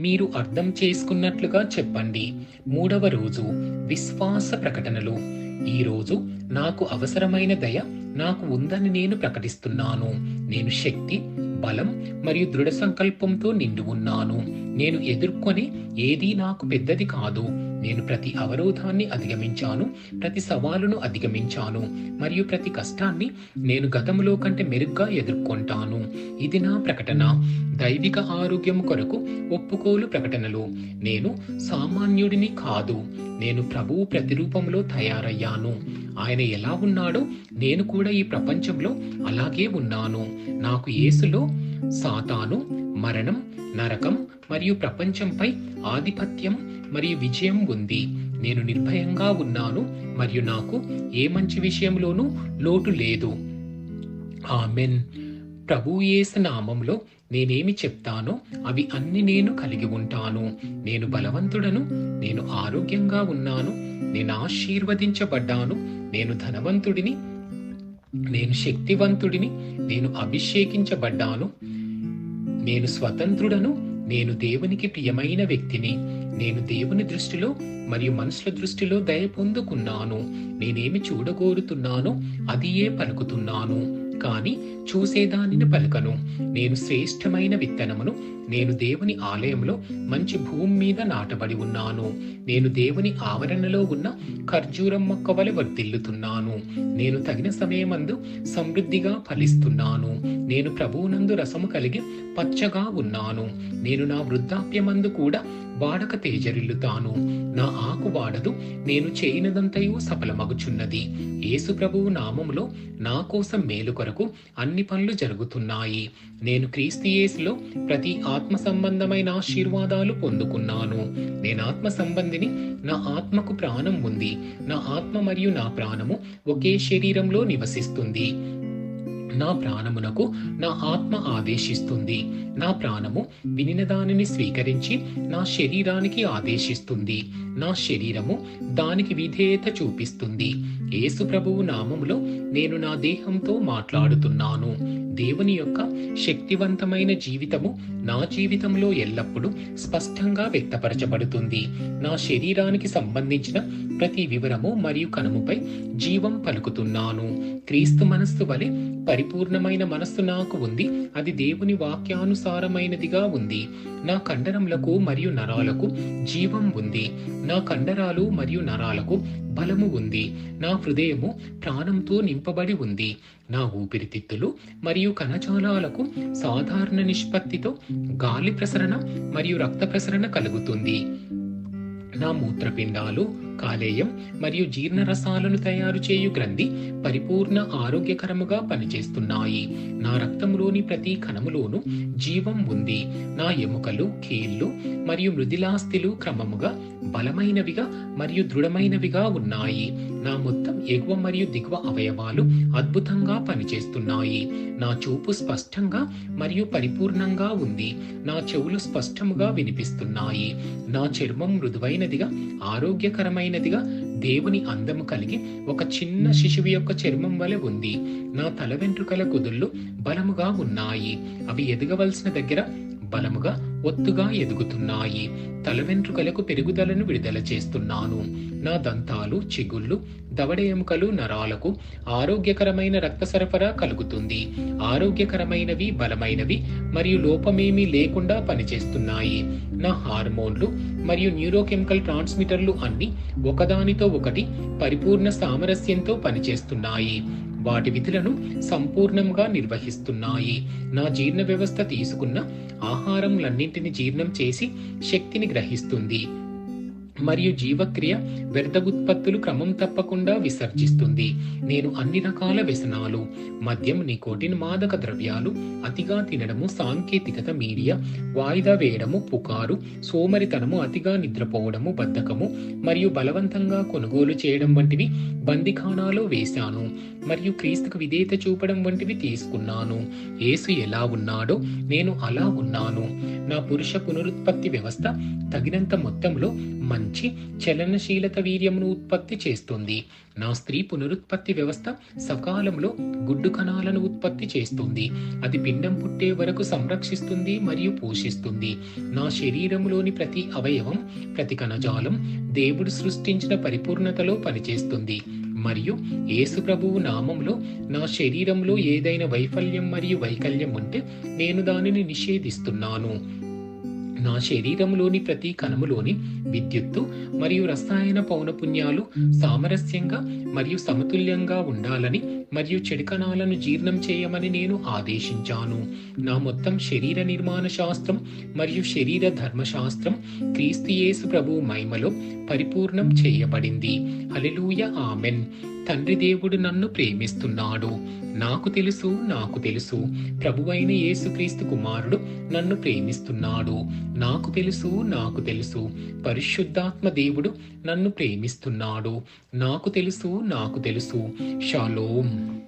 మీరు అర్థం చేసుకున్నట్లుగా చెప్పండి. మూడవ రోజు విశ్వాస ప్రకటనలు. ఈరోజు నాకు అవసరమైన దయ నాకు ఉందని నేను ప్రకటిస్తున్నాను. నేను శక్తి బలం మరియు దృఢ సంకల్పంతో నిండి ఉన్నాను. నేను ఎదుర్కొని ఏదీ నాకు పెద్దది కాదు. నేను ప్రతి అవరోధాన్ని అధిగమించాను ప్రతి సవాలును అధిగమించాను మరియు ప్రతి కష్టాన్ని నేను గతంలో కంటే మెరుగ్గా ఎదుర్కొంటాను. ఇది నా ప్రకటన. దైవిక ఆరోగ్యం కొరకు ఒప్పుకోలు ప్రకటనలు. నేను సామాన్యుడిని కాదు. నేను ప్రభువు ప్రతిరూపంలో తయారయ్యాను. ఆయన ఎలా ఉన్నాడో నేను కూడా ఈ ప్రపంచంలో అలాగే ఉన్నాను. నాకు యేసులో సాతాను మరణం నరకం మరియు ప్రపంచంపై ఆధిపత్యం మరియు విజయం ఉంది. నేను నిర్భయంగా ఉన్నాను మరియు నాకు ఏ మంచి విషయంలోనూ లోటు లేదు. ఆమెన్. ప్రభుయేసు నామంలో నేనేమి చెప్తానో అవి అన్ని నేను కలిగి ఉంటాను. నేను బలవంతుడను నేను ఆరోగ్యంగా ఉన్నాను నేను ఆశీర్వదించబడ్డాను నేను ధనవంతుడిని నేను శక్తివంతుడిని నేను అభిషేకించబడ్డాను. నేను స్వతంత్రుడను నేను దేవునికి ప్రియమైన వ్యక్తిని. నేను దేవుని దృష్టిలో మరియు మనుషుల దృష్టిలో దయ పొందుకున్నాను. నేనేమి చూడగోరుతున్నానో అదియే పలుకుతున్నాను. కాని చూసేదానిని పలకను. నేను శ్రేష్టమైన విత్తనమును నేను దేవుని ఆలయంలో మంచి భూమి మీద నాటబడి ఉన్నాను. నేను దేవుని ఆవరణలో ఉన్న ఖర్జూరం మొక్క వలె వర్ధిల్లుతున్నాను. నేను తగిన సమయమందు సమృద్ధిగా ఫలిస్తున్నాను. నేను ప్రభువునందు రసము కలిగి పచ్చగా ఉన్నాను. నేను నా వృద్ధాప్యమందు కూడా వాడక తేజరిల్లుతాను. నా ఆకు వాడదు నేను చేయనదంతయు సఫలమగుచున్నది. యేసు ప్రభువు నామములో నా కోసం మేలు కొరకు అన్ని పనులు జరుగుతున్నాయి. నేను క్రీస్తియేసులో ప్రతి ఆత్మ సంబంధమైన ఆశీర్వాదాలు పొందుకున్నాను. నేను ఆత్మ సంబంధిని నా ఆత్మకు ప్రాణం ఉంది. నా ఆత్మ మరియు నా ప్రాణము ఒకే శరీరంలో నివసిస్తుంది. నా ప్రాణమునకు నా ఆత్మ ఆదేశిస్తుంది. నా ప్రాణము వినిన దానిని స్వీకరించి నా శరీరానికి ఆదేశిస్తుంది. నా శరీరము దానికి విధేయత చూపిస్తుంది. యేసు ప్రభువు నామములో నేను నా దేహంతో మాట్లాడుతున్నాను. దేవుని యొక్క శక్తివంతమైన జీవితము నా జీవితంలో ఎల్లప్పుడూ స్పష్టంగా వ్యక్తపరచబడుతుంది. నా శరీరానికి సంబంధించిన ప్రతి వివరము మరియు కనుముపై జీవం పలుకుతున్నాను. క్రీస్తు మనస్సు వలె పరిపూర్ణమైన మనస్సు నాకు ఉంది అది దేవుని వాక్యానుసారమైనదిగా ఉంది. నా కండరములకు మరియు నరాలకు జీవం ఉంది. నా కండరాలు మరియు నరాలకు బలము ఉంది. నా హృదయము ప్రాణంతో నింపబడి ఉంది. నా ఊపిరితిత్తులు మరియు కణజాలాలకు సాధారణ నిష్పత్తితో గాలి ప్రసరణ మరియు రక్త ప్రసరణ కలుగుతుంది. నా మూత్రపిండాలు కాలేయం మరియు జీర్ణరసాలను తయారు చేయు గ్రంథి పరిపూర్ణ ఆరోగ్యకరముగా పనిచేస్తున్నాయి. నా రక్తంలోని ప్రతి కణములోనూ జీవం ఉంది. నా ఎముకలు కీళ్ళు మరియు మృదిలాస్థిలు క్రమముగా బలమైనవిగా మరియు దృఢమైనవిగా ఉన్నాయి. నా మొత్తం ఎగువ మరియు దిగువ అవయవాలు అద్భుతంగా పనిచేస్తున్నాయి. నా చూపు స్పష్టంగా మరియు పరిపూర్ణంగా ఉంది. నా చెవులు స్పష్టముగా వినిపిస్తున్నాయి. నా చర్మం మృదువైనదిగా ఆరోగ్యకరమైనదిగా దేవుని అందము కలిగి ఒక చిన్న శిశువు యొక్క చర్మం వలె ఉంది. నా తల వెంట్రుకల కుదుళ్ళు బలముగా ఉన్నాయి. అవి ఎదగవలసిన దగ్గర బలముగా ఒత్తుగా ఎదుగుతున్నాయి. తల వెంట్రుకలకు పెరుగుదలను విడుదల చేస్తున్నాను. నా దంతాలు చిగుళ్ళు దవడ ఎముకలు నరాలకు ఆరోగ్యకరమైన రక్త సరఫరా కలుగుతుంది. ఆరోగ్యకరమైనవి బలమైనవి మరియు లోపమేమీ లేకుండా పనిచేస్తున్నాయి. నా హార్మోన్లు మరియు న్యూరోకెమికల్ ట్రాన్స్మిటర్లు అన్ని ఒకదానితో ఒకటి పరిపూర్ణ సామరస్యంతో పనిచేస్తున్నాయి. వాటి విధులను సంపూర్ణంగా నిర్వహిస్తున్నాయి. నా జీర్ణ వ్యవస్థ తీసుకున్న ఆహారంలన్నింటిని జీర్ణం చేసి శక్తిని గ్రహిస్తుంది. మరియు జీవక్రియ వ్యర్థ ఉత్పత్తులు క్రమం తప్పకుండా విసర్జిస్తుంది. నేను అన్ని రకాల వ్యసనాలు మద్యం నికోటిన్ మాదక ద్రవ్యాలు అతిగా తినడము సాంకేతికత మీడియా వాయిదా వేయడము పుకారు సోమరితనము అతిగా నిద్రపోవడము బద్ధకము మరియు బలవంతంగా కొనుగోలు చేయడం వంటివి బందిఖానాలో వేశాను మరియు క్రీస్తుకు విధేయత చూపడం వంటివి తీసుకున్నాను. యేసు ఎలా ఉన్నాడో నేను అలా ఉన్నాను. నా పురుష పునరుత్పత్తి వ్యవస్థ తగినంత మొత్తంలో మంచి చలనశీలత వీర్యమును ఉత్పత్తి చేస్తుంది. నా స్త్రీ పునరుత్పత్తి వ్యవస్థ సకాలంలో గుడ్డు కణాలను ఉత్పత్తి చేస్తుంది. అది పిండం పుట్టే వరకు సంరక్షిస్తుంది మరియు పోషిస్తుంది. నా శరీరంలోని ప్రతి అవయవం ప్రతి కణజాలం దేవుడు సృష్టించిన పరిపూర్ణతలో పనిచేస్తుంది. మరియు యేసు ప్రభువు నామంలో నా శరీరంలో ఏదైనా వైఫల్యం మరియు వైకల్యం ఉంటే నేను దానిని నిషేధిస్తున్నాను. నా శరీరంలోని ప్రతి కణములోని విద్యుత్తు మరియు రసాయన పౌనపుణ్యాలు సామరస్యంగా మరియు సమతుల్యంగా ఉండాలని మరియు చెడు కణాలను జీర్ణం చేయమని నేను ఆదేశించాను. నా మొత్తం శరీర నిర్మాణ శాస్త్రం మరియు శరీర ధర్మశాస్త్రం క్రీస్తు యేసు ప్రభు మహిమలో పరిపూర్ణం చేయబడింది. Alleluia amen. తండ్రి దేవుడు నన్ను ప్రేమిస్తున్నాడు. నాకు తెలుసు నాకు తెలుసు. ప్రభువైన యేసుక్రీస్తు కుమారుడు నన్ను ప్రేమిస్తున్నాడు. నాకు తెలుసు నాకు తెలుసు. పరిశుద్ధాత్మ దేవుడు నన్ను ప్రేమిస్తున్నాడు. నాకు తెలుసు నాకు తెలుసు. షాలోం.